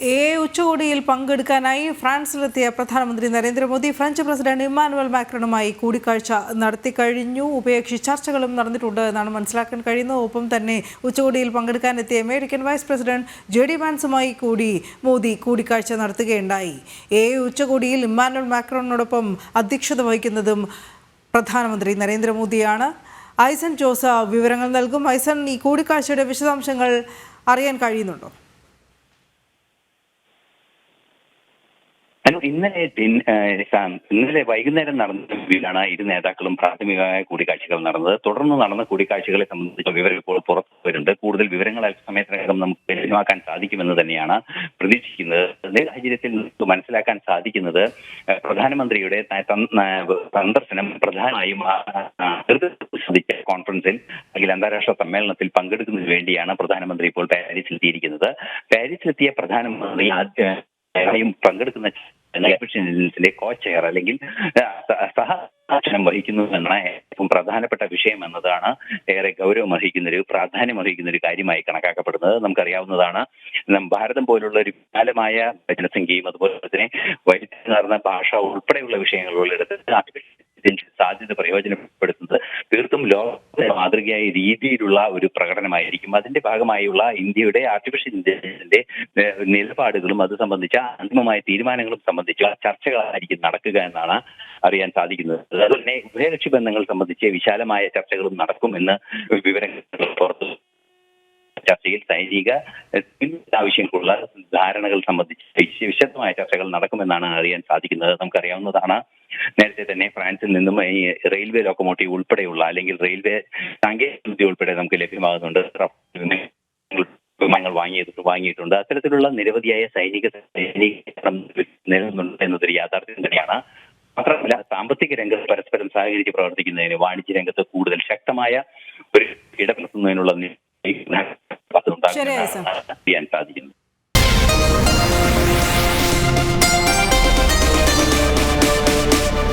A ഉച്ചകോടിയിൽ പങ്കെടുക്കാനായി ഫ്രാൻസിലെത്തിയ പ്രധാനമന്ത്രി നരേന്ദ്രമോദി ഫ്രഞ്ച് പ്രസിഡന്റ് ഇമ്മാനുവൽ മാക്രണുമായി കൂടിക്കാഴ്ച നടത്തി കഴിഞ്ഞു. ചർച്ചകളും നടന്നിട്ടുണ്ട് എന്നാണ് മനസ്സിലാക്കാൻ കഴിയുന്നത്. ഒപ്പം തന്നെ ഉച്ചകോടിയിൽ പങ്കെടുക്കാനെത്തിയ American vice president J D വാൻസുമായി കൂടി മോദി കൂടിക്കാഴ്ച നടത്തുകയുണ്ടായി. എ ഉച്ചകോടിയിൽ ഇമ്മാനുവൽ മാക്രോണിനോടൊപ്പം അധ്യക്ഷത വഹിക്കുന്നതും പ്രധാനമന്ത്രി നരേന്ദ്രമോദിയാണ്. ഐസൻ ജോസ വിവരങ്ങൾ നൽകും. ഐസൻ ഈ കൂടിക്കാഴ്ചയുടെ വിശദാംശങ്ങൾ അറിയാൻ കഴിയുന്നുണ്ടോ? അനു ഇന്നലെ ഇന്നലെ വൈകുന്നേരം നടന്ന വീടാണ് ഇരു നേതാക്കളും പ്രാഥമികമായ കൂടിക്കാഴ്ചകൾ നടന്നത്. തുടർന്ന് നടന്ന കൂടിക്കാഴ്ചകളെ സംബന്ധിച്ച വിവരം ഇപ്പോൾ പുറത്തു വരുന്നുണ്ട് കൂടുതൽ വിവരങ്ങൾ അല്പസമയത്തിനകം നമുക്ക് ലഭ്യമാക്കാൻ സാധിക്കുമെന്ന് തന്നെയാണ് പ്രതീക്ഷിക്കുന്നത്. അതേ സാഹചര്യത്തിൽ നമുക്ക് മനസ്സിലാക്കാൻ സാധിക്കുന്നത് പ്രധാനമന്ത്രിയുടെ സന്ദർശനം പ്രധാനമായും കോൺഫറൻസിൽ അല്ലെങ്കിൽ അന്താരാഷ്ട്ര സമ്മേളനത്തിൽ പങ്കെടുക്കുന്നതിന് വേണ്ടിയാണ് പ്രധാനമന്ത്രി ഇപ്പോൾ പാരീസിലെത്തിയിരിക്കുന്നത്. പാരീസിലെത്തിയ പ്രധാനമന്ത്രി ആദ്യം പങ്കെടുക്കുന്ന ിന്റെ കോ ചെയർ അല്ലെങ്കിൽ സഹ വഹിക്കുന്നു എന്ന ഏറ്റവും പ്രധാനപ്പെട്ട വിഷയം എന്നതാണ് ഏറെ ഗൗരവം അർഹിക്കുന്ന ഒരു പ്രാധാന്യം അർഹിക്കുന്ന ഒരു കാര്യമായി കണക്കാക്കപ്പെടുന്നത്. നമുക്കറിയാവുന്നതാണ് ഭാരതം പോലുള്ള ഒരു വിശാലമായ ജനസംഖ്യയും അതുപോലെ തന്നെ വൈവിധ്യമാർന്ന ഭാഷ ഉൾപ്പെടെയുള്ള വിഷയങ്ങളുള്ളിടത്ത് ആർട്ടിഫിഷ്യൽ സാധ്യത പ്രയോജനപ്പെടുത്തുന്നത് തീർത്തും ലോക മാതൃകയായ രീതിയിലുള്ള ഒരു പ്രകടനമായിരിക്കും. അതിന്റെ ഭാഗമായുള്ള ഇന്ത്യയുടെ ആർട്ടിഫിഷ്യൽ ഇന്റലിജൻസിന്റെ നിലപാടുകളും അത് സംബന്ധിച്ച അന്തിമമായ തീരുമാനങ്ങളും സംബന്ധിച്ച ചർച്ചകളായിരിക്കും നടക്കുക എന്നാണ് അറിയാൻ സാധിക്കുന്നത്. അതുപോലെ തന്നെ ഉഭയകക്ഷി ബന്ധങ്ങൾ സംബന്ധിച്ച് വിശാലമായ ചർച്ചകളും നടക്കുമെന്ന് വിവരങ്ങൾ പുറത്തു ചർച്ചയിൽ സൈനിക ആവശ്യങ്ങൾക്കുള്ള ധാരണകൾ സംബന്ധിച്ച് വിശ- വിശദമായ ചർച്ചകൾ നടക്കുമെന്നാണ് അറിയാൻ സാധിക്കുന്നത്. നമുക്കറിയാവുന്നതാണ് നേരത്തെ തന്നെ ഫ്രാൻസിൽ നിന്നും ഈ റെയിൽവേ ലോക്കോമോട്ടീവ് ഉൾപ്പെടെയുള്ള അല്ലെങ്കിൽ റെയിൽവേ സാങ്കേതിക വിദ്യ ഉൾപ്പെടെ നമുക്ക് ലഭ്യമാകുന്നുണ്ട്. വിമാനങ്ങൾ വാങ്ങിയത് വാങ്ങിയിട്ടുണ്ട്. അത്തരത്തിലുള്ള നിരവധിയായ സൈനിക സൈനിക നിലനിന്നുണ്ട് എന്നതൊരു യാഥാർത്ഥ്യം തന്നെയാണ്. മാത്രമല്ല സാമ്പത്തിക രംഗത്ത് പരസ്പരം സഹകരിച്ച് പ്രവർത്തിക്കുന്നതിന് വാണിജ്യ രംഗത്ത് കൂടുതൽ ശക്തമായ ഒരു ഇടപെടുത്തുന്നതിനുള്ള